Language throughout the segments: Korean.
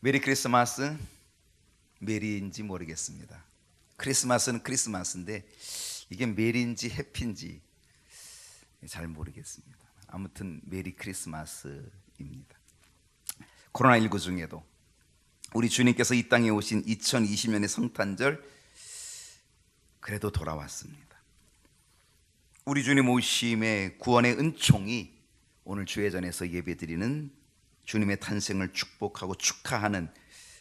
메리 크리스마스 메리인지 모르겠습니다. 크리스마스는 크리스마스인데 이게 메리인지 해피인지 잘 모르겠습니다. 아무튼 메리 크리스마스입니다. 코로나19 중에도 우리 주님께서 이 땅에 오신 2020년의 성탄절 그래도 돌아왔습니다. 우리 주님 오심의 구원의 은총이 오늘 주회전에서 예배드리는 주님의 탄생을 축복하고 축하하는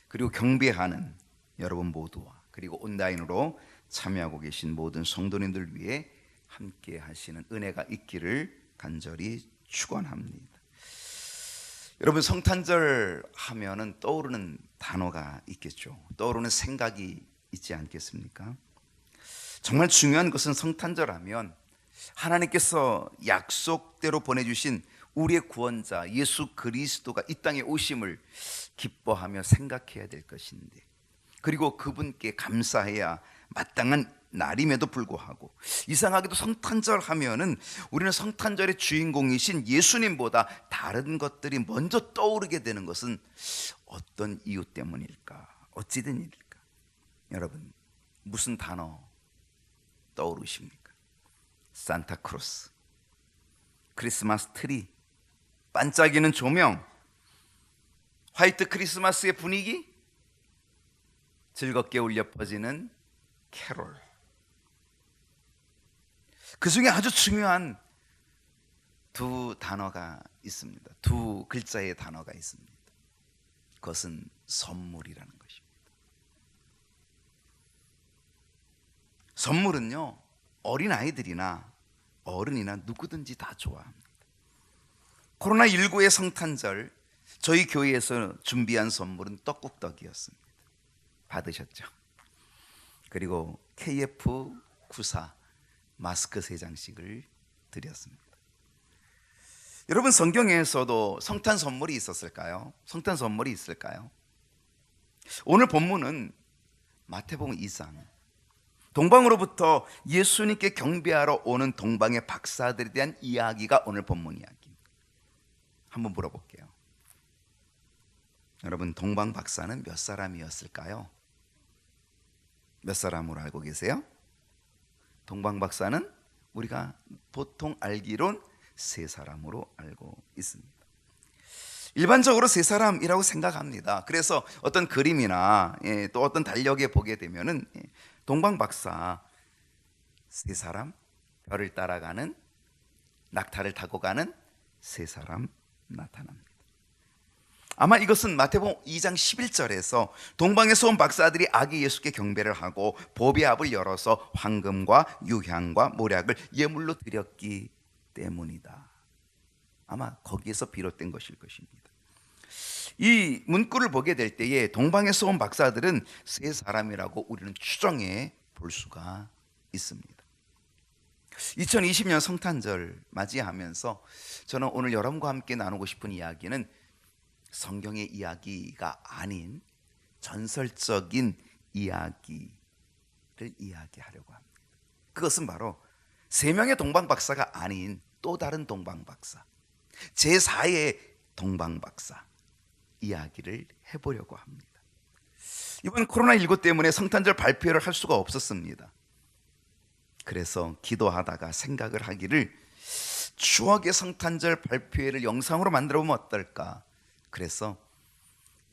그리고 경배하는 여러분 모두와 그리고 온라인으로 참여하고 계신 모든 성도님들 위해 함께 하시는 은혜가 있기를 간절히 축원합니다. 여러분 성탄절 하면은 떠오르는 단어가 있겠죠. 떠오르는 생각이 있지 않겠습니까? 정말 중요한 것은 성탄절 하면 하나님께서 약속대로 보내주신 우리의 구원자 예수 그리스도가 이 땅에 오심을 기뻐하며 생각해야 될 것인데 그리고 그분께 감사해야 마땅한 날임에도 불구하고 이상하게도 성탄절 하면은 우리는 성탄절의 주인공이신 예수님보다 다른 것들이 먼저 떠오르게 되는 것은 어떤 이유 때문일까? 어찌된 일일까? 여러분 무슨 단어 떠오르십니까? 산타크로스, 크리스마스 트리, 반짝이는 조명, 화이트 크리스마스의 분위기, 즐겁게 울려 퍼지는 캐롤. 그 중에 아주 중요한 두 단어가 있습니다. 두 글자의 단어가 있습니다. 그것은 선물이라는 것입니다. 선물은요, 어린 아이들이나 어른이나 누구든지 다 좋아합니다. 코로나19의 성탄절, 저희 교회에서 준비한 선물은 떡국떡이었습니다. 받으셨죠? 그리고 KF94 마스크 세 장씩을 드렸습니다. 여러분 성경에서도 성탄 선물이 있었을까요? 성탄 선물이 있을까요? 오늘 본문은 마태복음 2장 동방으로부터 예수님께 경배하러 오는 동방의 박사들에 대한 이야기가 오늘 본문 이야기입니다. 한번 물어볼게요. 여러분 동방 박사는 몇 사람이었을까요? 몇 사람으로 알고 계세요? 동방 박사는 우리가 보통 알기론 세 사람으로 알고 있습니다. 일반적으로 세 사람이라고 생각합니다. 그래서 어떤 그림이나 예, 또 어떤 달력에 보게 되면은 예, 동방 박사 세 사람 별을 따라가는 낙타를 타고 가는 세 사람 나타납니다. 아마 이것은 마태복음 2장 11절에서 동방에서 온 박사들이 아기 예수께 경배를 하고 보배 앞을 열어서 황금과 유향과 모략을 예물로 드렸기 때문이다. 아마 거기에서 비롯된 것일 것입니다. 이 문구를 보게 될 때에 동방에서 온 박사들은 세 사람이라고 우리는 추정해 볼 수가 있습니다. 2020년 성탄절 맞이하면서 저는 오늘 여러분과 함께 나누고 싶은 이야기는 성경의 이야기가 아닌 전설적인 이야기를 이야기하려고 합니다. 그것은 바로 세 명의 동방 박사가 아닌 또 다른 동방 박사, 제 4의 동방 박사 이야기를 해 보려고 합니다. 이번 코로나19 때문에 성탄절 발표를 할 수가 없었습니다. 그래서 기도하다가 생각을 하기를 추억의 성탄절 발표회를 영상으로 만들어 보면 어떨까? 그래서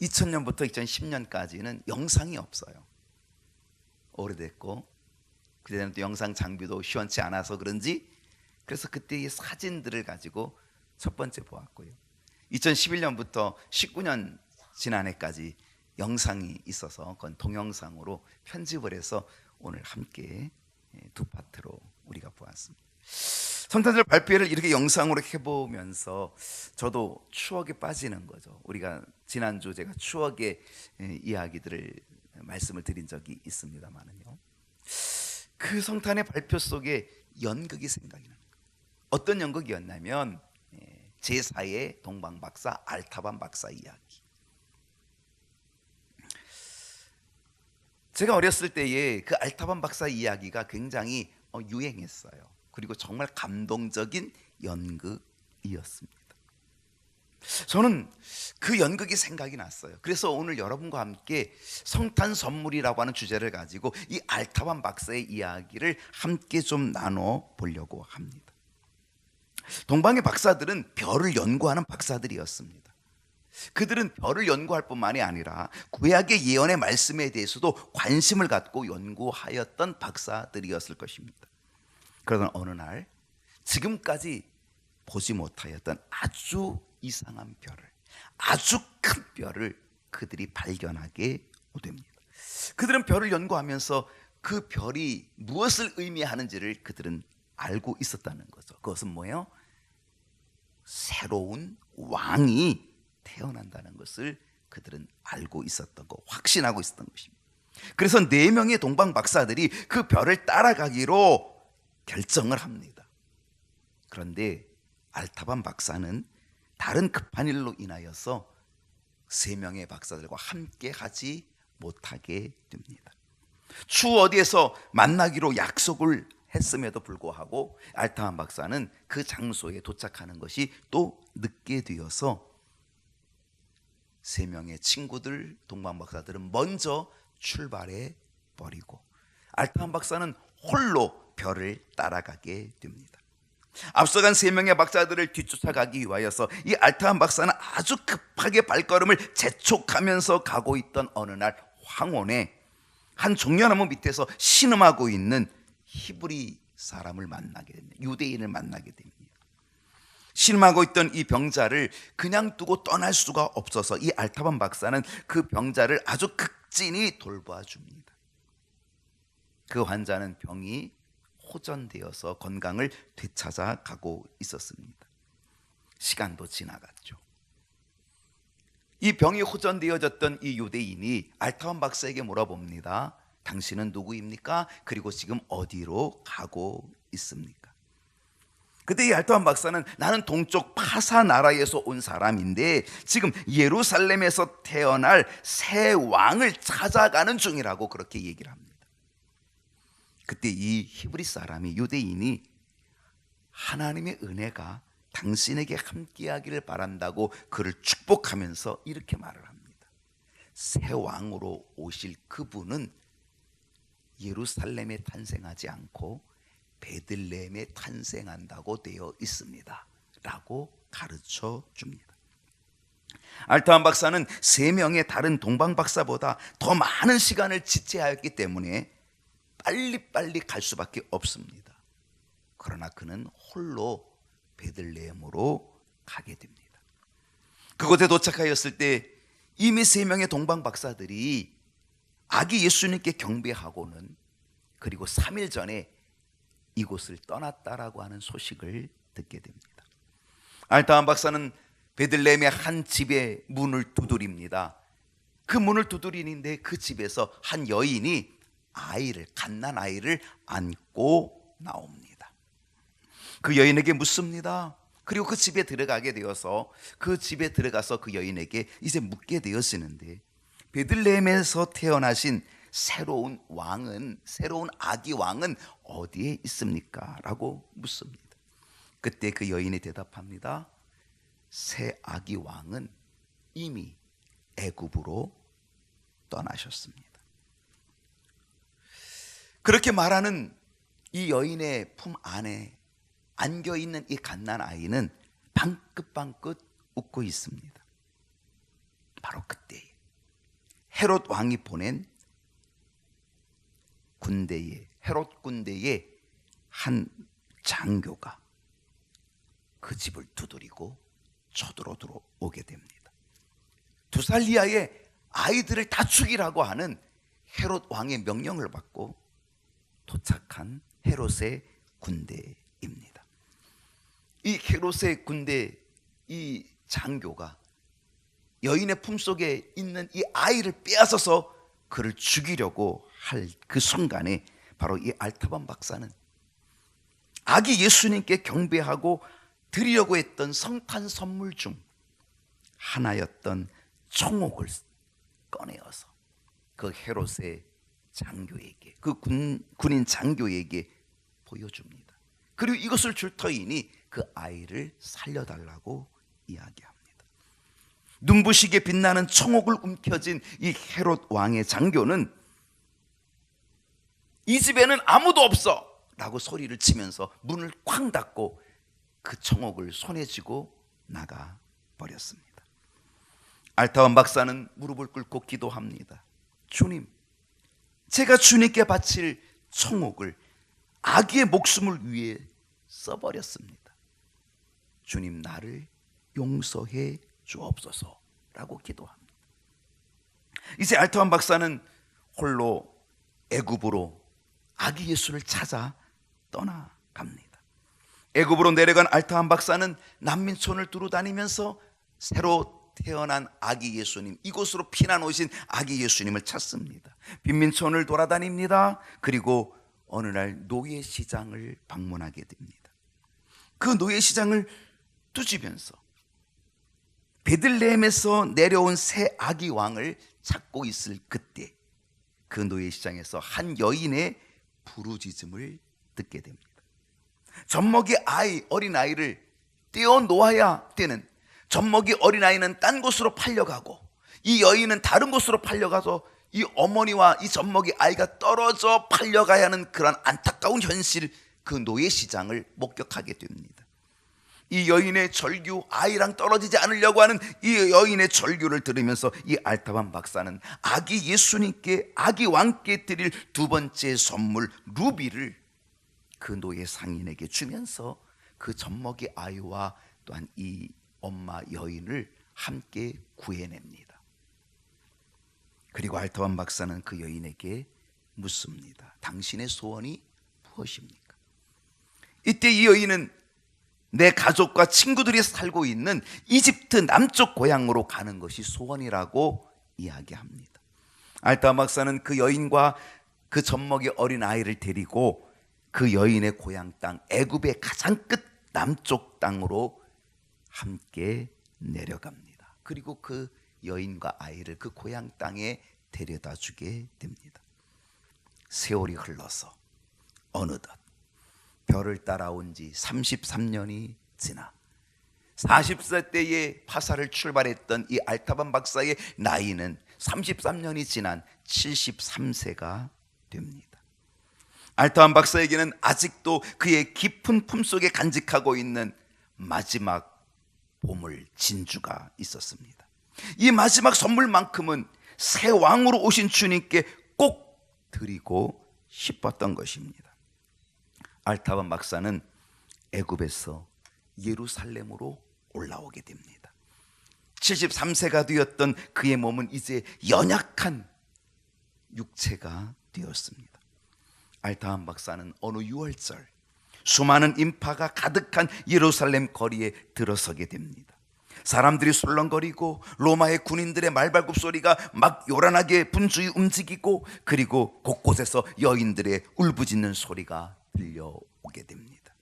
2000년부터 2010년까지는 영상이 없어요. 오래됐고 그때는 또 영상 장비도 시원치 않아서 그런지 그래서 그때의 사진들을 가지고 첫 번째 보았고요. 2011년부터 19년 지난해까지 영상이 있어서 그건 동영상으로 편집을 해서 오늘 함께 두 파트로 우리가 보았습니다. 성탄절 발표를 이렇게 영상으로 해보면서 저도 추억에 빠지는 거죠. 우리가 지난주 제가 추억의 이야기들을 말씀을 드린 적이 있습니다만은요. 그 성탄의 발표 속에 연극이 생각이 거예요. 어떤 연극이었냐면 제4의 동방 박사 알타반 박사 이야기. 제가 어렸을 때에 그 알타반 박사 이야기가 굉장히 어, 유행했어요. 그리고 정말 감동적인 연극이었습니다. 저는 그 연극이 생각이 났어요. 그래서 오늘 여러분과 함께 성탄 선물이라고 하는 주제를 가지고 이 알타반 박사의 이야기를 함께 좀 나눠 보려고 합니다. 동방의 박사들은 별을 연구하는 박사들이었습니다. 그들은 별을 연구할 뿐만이 아니라 구약의 예언의 말씀에 대해서도 관심을 갖고 연구하였던 박사들이었을 것입니다. 그러던 어느 날 지금까지 보지 못하였던 아주 이상한 별을 아주 큰 별을 그들이 발견하게 됩니다. 그들은 별을 연구하면서 그 별이 무엇을 의미하는지를 그들은 알고 있었다는 거죠. 그것은 뭐예요? 새로운 왕이 태어난다는 것을 그들은 알고 있었던 거, 확신하고 있었던 것입니다. 그래서 네 명의 동방 박사들이 그 별을 따라가기로 결정을 합니다. 그런데 알타반 박사는 다른 급한 일로 인하여서 세 명의 박사들과 함께 하지 못하게 됩니다. 추 어디에서 만나기로 약속을 했음에도 불구하고 알타반 박사는 그 장소에 도착하는 것이 또 늦게 되어서 세 명의 친구들 동방 박사들은 먼저 출발해 버리고 알타반 박사는 홀로 별을 따라가게 됩니다. 앞서간 세 명의 박사들을 뒤쫓아가기 위하여서 이 알타한 박사는 아주 급하게 발걸음을 재촉하면서 가고 있던 어느 날 황혼에 한 종려나무 밑에서 신음하고 있는 히브리 사람을 만나게 됩니다. 유대인을 만나게 됩니다. 신음하고 있던 이 병자를 그냥 두고 떠날 수가 없어서 이 알타반 박사는 그 병자를 아주 극진히 돌봐 줍니다. 그 환자는 병이 호전되어서 건강을 되찾아 가고 있었습니다. 시간도 지나갔죠. 이 병이 호전되어졌던 이 유대인이 알타원 박사에게 물어봅니다. 당신은 누구입니까? 그리고 지금 어디로 가고 있습니까? 그때 이 알타원 박사는 나는 동쪽 파사 나라에서 온 사람인데 지금 예루살렘에서 태어날 새 왕을 찾아가는 중이라고 그렇게 얘기를 합니다. 그때 이 히브리 사람이 유대인이 하나님의 은혜가 당신에게 함께하기를 바란다고 그를 축복하면서 이렇게 말을 합니다. 새 왕으로 오실 그분은 예루살렘에 탄생하지 않고 베들레헴에 탄생한다고 되어 있습니다. 라고 가르쳐 줍니다. 알타한 박사는 세 명의 다른 동방 박사보다 더 많은 시간을 지체하였기 때문에 빨리빨리 갈 수밖에 없습니다. 그러나 그는 홀로 베들레헴으로 가게 됩니다. 그곳에 도착하였을 때 이미 세 명의 동방 박사들이 아기 예수님께 경배하고는 그리고 3일 전에 이곳을 떠났다라고 하는 소식을 듣게 됩니다. 알타한 박사는 베들레헴의 한 집의 문을 두드립니다. 그 문을 두드리는데 그 집에서 한 여인이 아이를 갓난 아이를 안고 나옵니다. 그 여인에게 묻습니다. 그리고 그 집에 들어가게 되어서 그 집에 들어가서 그 여인에게 이제 묻게 되었는데 베들레헴에서 태어나신 새로운 왕은 새로운 아기 왕은 어디에 있습니까? 라고 묻습니다. 그때 그 여인이 대답합니다. 새 아기 왕은 이미 애굽으로 떠나셨습니다. 그렇게 말하는 이 여인의 품 안에 안겨 있는 이 갓난 아이는 방긋방긋 웃고 있습니다. 바로 그때 헤롯 왕이 보낸 군대에 헤롯 군대의 한 장교가 그 집을 두드리고 쳐들어 들어오게 됩니다. 두살 이하의 아이들을 다 죽이라고 하는 헤롯 왕의 명령을 받고 도착한 헤롯의 군대입니다. 이 헤롯의 군대 이 장교가 여인의 품속에 있는 이 아이를 빼앗아서 그를 죽이려고 할 그 순간에 바로 이 알타반 박사는 아기 예수님께 경배하고 드리려고 했던 성탄 선물 중 하나였던 청옥을 꺼내어서 그 헤롯의 장교에게 그 군, 군인 장교에게 보여줍니다. 그리고 이것을 줄 터이니 그 아이를 살려달라고 이야기합니다. 눈부시게 빛나는 청옥을 움켜쥔 이 헤롯 왕의 장교는 이 집에는 아무도 없어 라고 소리를 치면서 문을 쾅 닫고 그 청옥을 손에 쥐고 나가 버렸습니다. 알타원 박사는 무릎을 꿇고 기도합니다. 주님, 제가 주님께 바칠 청옥을 아기의 목숨을 위해 써버렸습니다. 주님 나를 용서해 주옵소서 라고 기도합니다. 이제 알타원 박사는 홀로 애굽으로 아기 예수를 찾아 떠나갑니다. 애굽으로 내려간 알타한 박사는 난민촌을 두루 다니면서 새로 태어난 아기 예수님, 이곳으로 피난 오신 아기 예수님을 찾습니다. 빈민촌을 돌아다닙니다. 그리고 어느 날 노예 시장을 방문하게 됩니다. 그 노예 시장을 두지면서 베들레헴에서 내려온 새 아기 왕을 찾고 있을 그때 그 노예 시장에서 한 여인의 부르짖음을 듣게 됩니다. 젖먹이 아이 어린 아이를 떼어 놓아야 되는 젖먹이 어린 아이는 딴 곳으로 팔려가고 이 여인은 다른 곳으로 팔려가서 이 어머니와 이 젖먹이 아이가 떨어져 팔려가야 하는 그런 안타까운 현실 그 노예 시장을 목격하게 됩니다. 이 여인의 절규 아이랑 떨어지지 않으려고 하는 이 여인의 절규를 들으면서 이 알타반 박사는 아기 예수님께 아기 왕께 드릴 두 번째 선물 루비를 그 노예 상인에게 주면서 그 젖먹이 아이와 또한 이 엄마 여인을 함께 구해냅니다. 그리고 알타반 박사는 그 여인에게 묻습니다. 당신의 소원이 무엇입니까? 이때 이 여인은 내 가족과 친구들이 살고 있는 이집트 남쪽 고향으로 가는 것이 소원이라고 이야기합니다. 알타 박사는 그 여인과 그 젖먹이 어린 아이를 데리고 그 여인의 고향 땅 애굽의 가장 끝 남쪽 땅으로 함께 내려갑니다. 그리고 그 여인과 아이를 그 고향 땅에 데려다 주게 됩니다. 세월이 흘러서 어느덧 별을 따라온 지 33년이 지나 40세 때에 파사를 출발했던 이 알타반 박사의 나이는 33년이 지난 73세가 됩니다. 알타반 박사에게는 아직도 그의 깊은 품속에 간직하고 있는 마지막 보물 진주가 있었습니다. 이 마지막 선물만큼은 새 왕으로 오신 주님께 꼭 드리고 싶었던 것입니다. 알타반 박사는 애굽에서 예루살렘으로 올라오게 됩니다. 73세가 되었던 그의 몸은 이제 연약한 육체가 되었습니다. 알타한 박사는 어느 6월절 수많은 인파가 가득한 예루살렘 거리에 들어서게 됩니다. 사람들이 술렁거리고 로마의 군인들의 말발굽 소리가 막 요란하게 분주히 움직이고 그리고 곳곳에서 여인들의 울부짖는 소리가 들려오게 됩니다.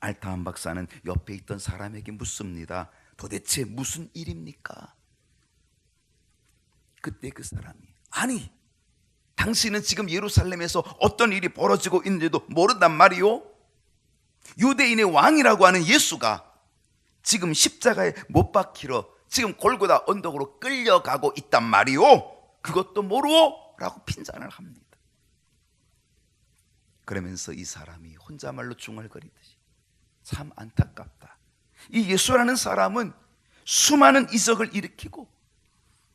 알타한 박사는 옆에 있던 사람에게 묻습니다. 도대체 무슨 일입니까? 그때 그 사람이 아니 당신은 지금 예루살렘에서 어떤 일이 벌어지고 있는지도 모른단 말이요. 유대인의 왕이라고 하는 예수가 지금 십자가에 못 박히러 지금 골고다 언덕으로 끌려가고 있단 말이요. 그것도 모르오? 라고 핀잔을 합니다. 그러면서 이 사람이 혼자말로 중얼거리듯이 참 안타깝다. 이 예수라는 사람은 수많은 이적을 일으키고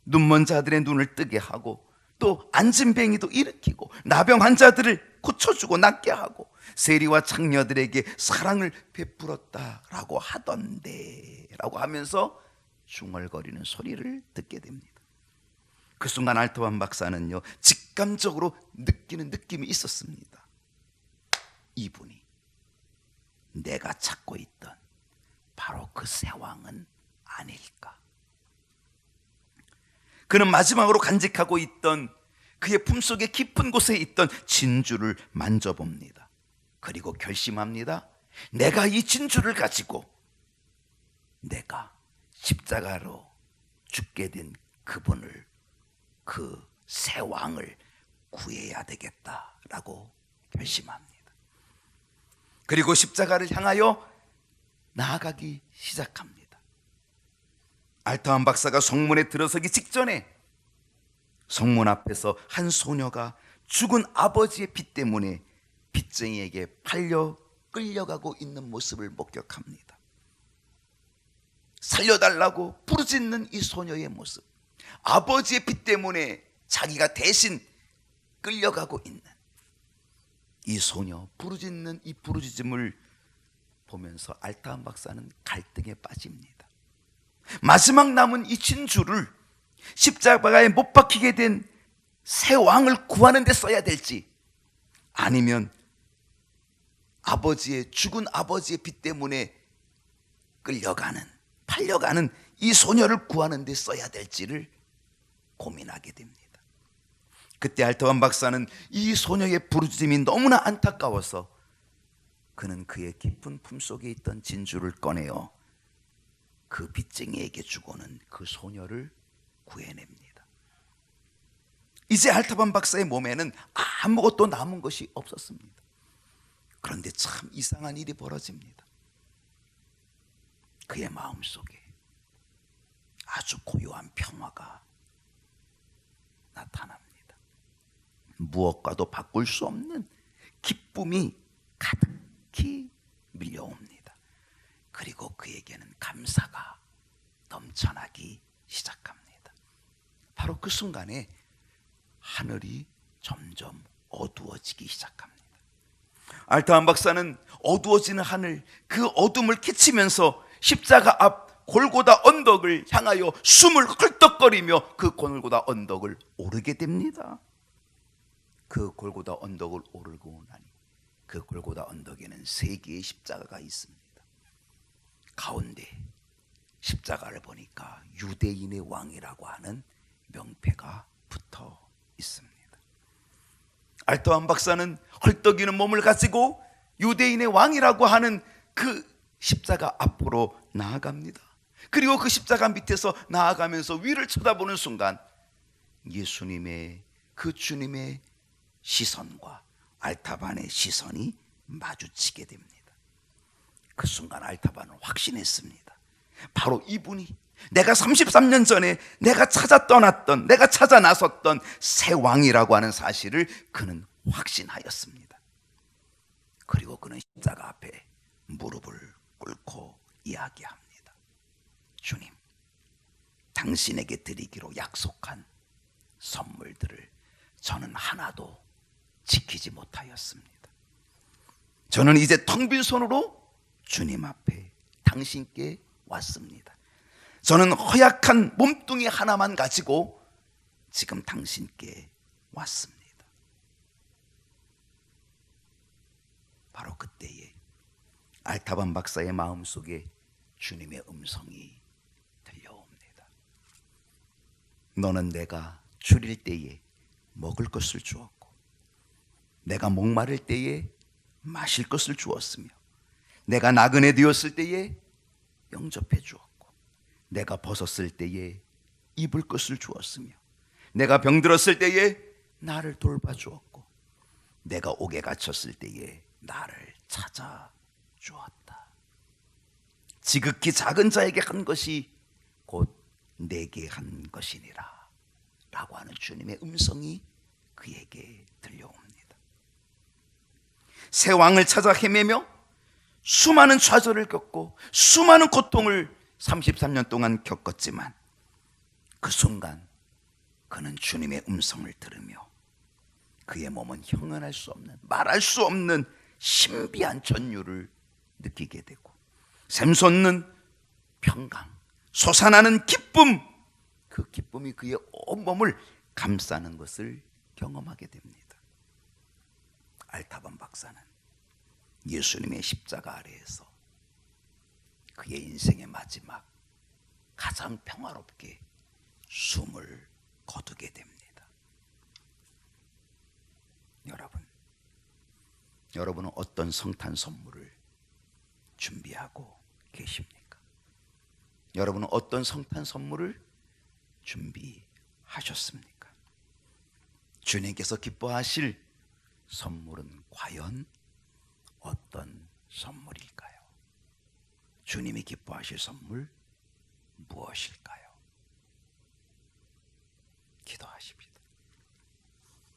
눈먼 자들의 눈을 뜨게 하고 또 안진뱅이도 일으키고 나병 환자들을 고쳐주고 낫게 하고 세리와 창녀들에게 사랑을 베풀었다라고 하던데라고 하면서 중얼거리는 소리를 듣게 됩니다. 그 순간 알토반 박사는요 직감적으로 느끼는 느낌이 있었습니다. 이분이 내가 찾고 있던 바로 그 세왕은 아닐까. 그는 마지막으로 간직하고 있던 그의 품속에 깊은 곳에 있던 진주를 만져봅니다. 그리고 결심합니다. 내가 이 진주를 가지고 내가 십자가로 죽게 된 그분을 그 새 왕을 구해야 되겠다라고 결심합니다. 그리고 십자가를 향하여 나아가기 시작합니다. 알타한 박사가 성문에 들어서기 직전에 성문 앞에서 한 소녀가 죽은 아버지의 피 때문에 빚쟁이에게 팔려 끌려가고 있는 모습을 목격합니다. 살려달라고 부르짖는 이 소녀의 모습. 아버지의 피 때문에 자기가 대신 끌려가고 있는 이 소녀 부르짖는 이 부르짖음을 보면서 알타한 박사는 갈등에 빠집니다. 마지막 남은 이 진주를 십자가에 못 박히게 된 새 왕을 구하는 데 써야 될지 아니면 아버지의 죽은 아버지의 빚 때문에 끌려가는 팔려가는 이 소녀를 구하는 데 써야 될지를 고민하게 됩니다. 그때 알터완 박사는 이 소녀의 부르짖음이 너무나 안타까워서 그는 그의 깊은 품속에 있던 진주를 꺼내어 그 빚쟁이에게 주고는 그 소녀를 구해냅니다. 이제 알타반 박사의 몸에는 아무것도 남은 것이 없었습니다. 그런데 참 이상한 일이 벌어집니다. 그의 마음 속에 아주 고요한 평화가 나타납니다. 무엇과도 바꿀 수 없는 기쁨이 가득히 밀려옵니다. 그리고 그에게는 감사가 넘쳐나기 시작합니다. 바로 그 순간에 하늘이 점점 어두워지기 시작합니다. 알타한 박사는 어두워지는 하늘 그 어둠을 캐치면서 십자가 앞 골고다 언덕을 향하여 숨을 헐떡거리며 그 골고다 언덕을 오르게 됩니다. 그 골고다 언덕을 오르고 나니 그 골고다 언덕에는 세 개의 십자가가 있습니다. 가운데 십자가를 보니까 유대인의 왕이라고 하는 명패가 붙어 있습니다. 알토한 박사는 헐떡이는 몸을 가지고 유대인의 왕이라고 하는 그 십자가 앞으로 나아갑니다. 그리고 그 십자가 밑에서 나아가면서 위를 쳐다보는 순간 예수님의 그 주님의 시선과 알타반의 시선이 마주치게 됩니다. 그 순간 알타반은 확신했습니다. 바로 이분이 내가 33년 전에 내가 찾아 떠났던, 내가 찾아 나섰던 새 왕이라고 하는 사실을 그는 확신하였습니다. 그리고 그는 십자가 앞에 무릎을 꿇고 이야기합니다. 주님, 당신에게 드리기로 약속한 선물들을 저는 하나도 지키지 못하였습니다. 저는 이제 텅 빈 손으로 주님 앞에 당신께 왔습니다. 저는 허약한 몸뚱이 하나만 가지고 지금 당신께 왔습니다. 바로 그때에 알타반 박사의 마음 속에 주님의 음성이 들려옵니다. 너는 내가 줄일 때에 먹을 것을 주었고, 내가 목마를 때에 마실 것을 주었으며, 내가 나그네 되었을 때에 영접해 주었고, 내가 벗었을 때에 입을 것을 주었으며, 내가 병들었을 때에 나를 돌봐 주었고, 내가 옥에 갇혔을 때에 나를 찾아 주었다. 지극히 작은 자에게 한 것이 곧 내게 한 것이니라. 라고 하는 주님의 음성이 그에게 들려옵니다. 새 왕을 찾아 헤매며 수많은 좌절을 겪고 수많은 고통을 33년 동안 겪었지만 그 순간 그는 주님의 음성을 들으며 그의 몸은 형언할 수 없는 말할 수 없는 신비한 전율을 느끼게 되고 샘솟는 평강 솟아나는 기쁨 그 기쁨이 그의 온몸을 감싸는 것을 경험하게 됩니다. 알타반 박사는 예수님의 십자가 아래에서 그의 인생의 마지막 가장 평화롭게 숨을 거두게 됩니다. 여러분, 여러분은 어떤 성탄 선물을 준비하고 계십니까? 여러분은 어떤 성탄 선물을 준비하셨습니까? 주님께서 기뻐하실 선물은 과연 어떤 선물일까요? 주님이 기뻐하실 선물 무엇일까요? 기도하십니다.